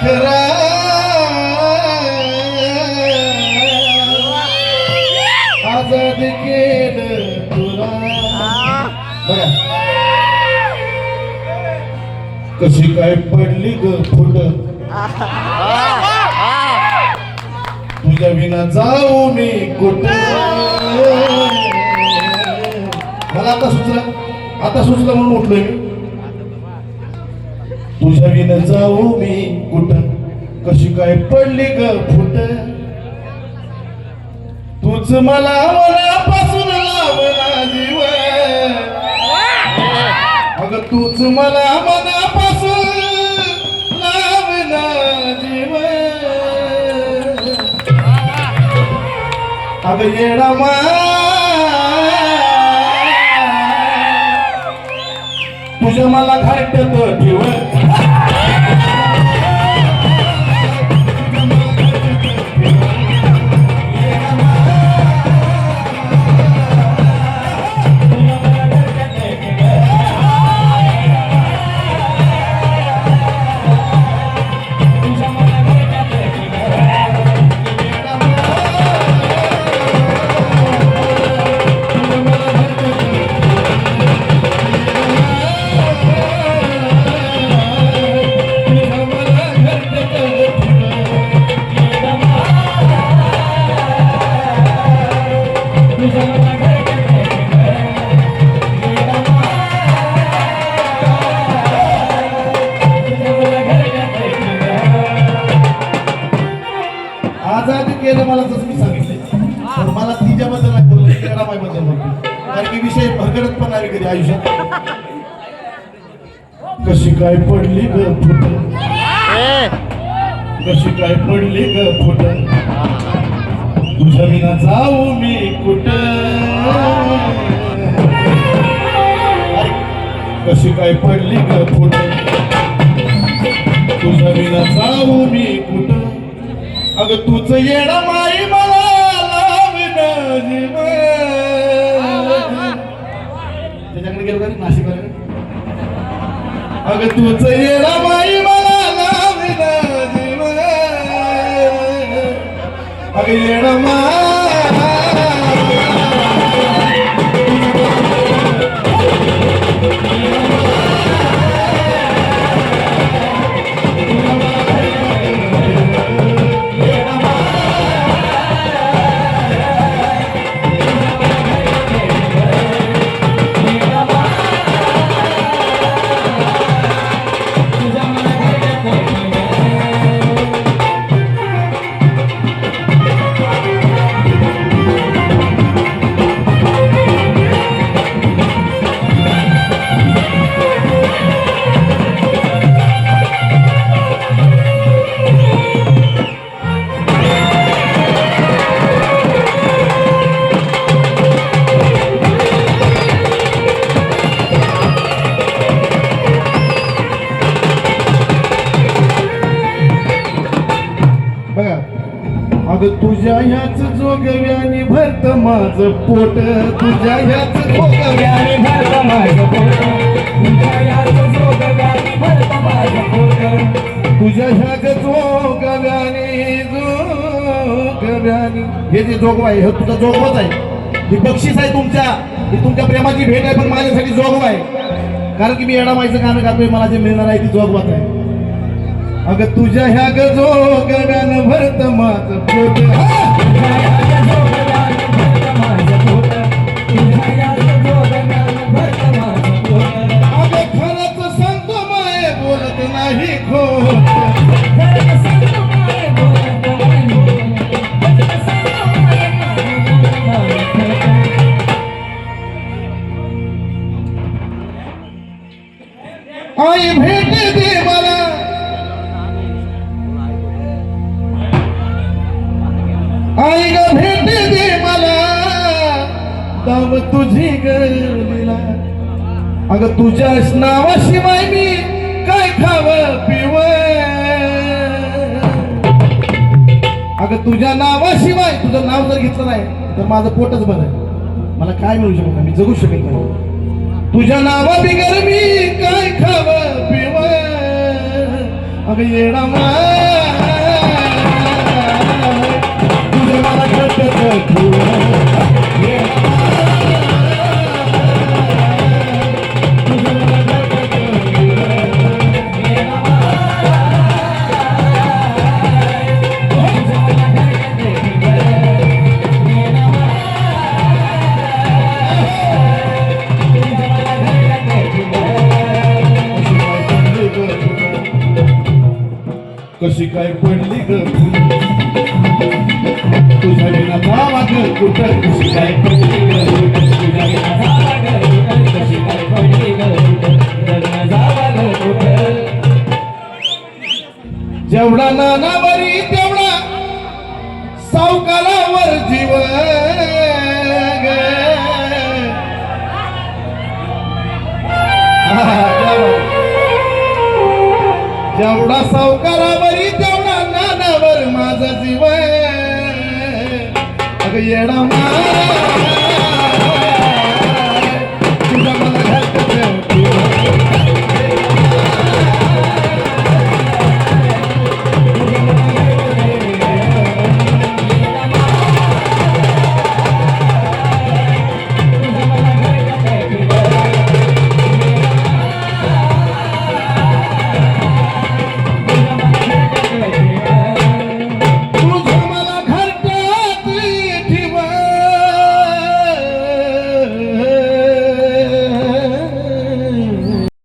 खरा आजाद केलं तुला. बघा. कशी काय पडली ग फुट तुझ्या विना जाऊ मी कुठ. मला आता सुचलं. आता सुचलं म्हणून उठलोय मी. तुझ्या विन जाऊ मी कुठ? कशी काय पडली ग फुट? तूच मला मनापासून लावला जीव. अगं तूच मला मनापासून लावला जीव. अग येडा मा तुझ्या मला घाटत ठेव केलं मला तसं मी सांगितलं मला तिच्याबद्दल नाही बोललं येडामाईबद्दल बोलतो कारण की विषय भरगडत पण नाही कधी आयुष्यात. कशी काय पडली ग फुट? कशी काय पडली ग फुट? तुझ्या विना जाऊ मी कुठ कशी काय पडली ग फुट? तुझ्या विना जाऊ मी कुठ? अगं तूच येण माई मला त्याच्याकडे गेलो का नाशिक अगं तुझ येणं माई मला लावणं जीव अगं येण मा अगं तुझ्या ह्याच जोगव्याने भरत माझं पोट. तुझ्या ह्याच जोगव्याने भरत माझं पोट. तुझ्या ह्याच जोगव्याने जोगव्याने हे जे जोगवा आहे हे तुझा जोगवाच आहे. ही बक्षीस आहे तुमच्या. ही तुमच्या प्रेमाची भेट आहे पण माझ्यासाठी जोगवा आहे. कारण की मी येडामाईचं गाणं गातोय मला जे मिळणार आहे ती जोगवाच आहे. अग तुझ्या ह्या गजो गव्यानं भरत माझ पोट. खरंच सांगतो माय बोलत नाही खो आई भेट आई ग भेट दे मला. दम तुझी गलीला अगं तुझ्या नावाशिवाय मी काय खाव पिव? अगं तुझ्या नावाशिवाय तुझं नाव जर घेतलं नाही तर माझं पोटच बंद आहे. मला काय मिळू शकत नाही मी जगू शकेल नाही. तुझ्या नावा बिगर मी काय खाव पिव? अगं येडा कशी काय पडली ग तुझ्या विना भावा ग कुठं कशी काय पडली ग? जेवढा नानावरी तेवढा सावकारावर जीव ग. हा, जेवढा- जेवढा सावकारावरी ఎడమా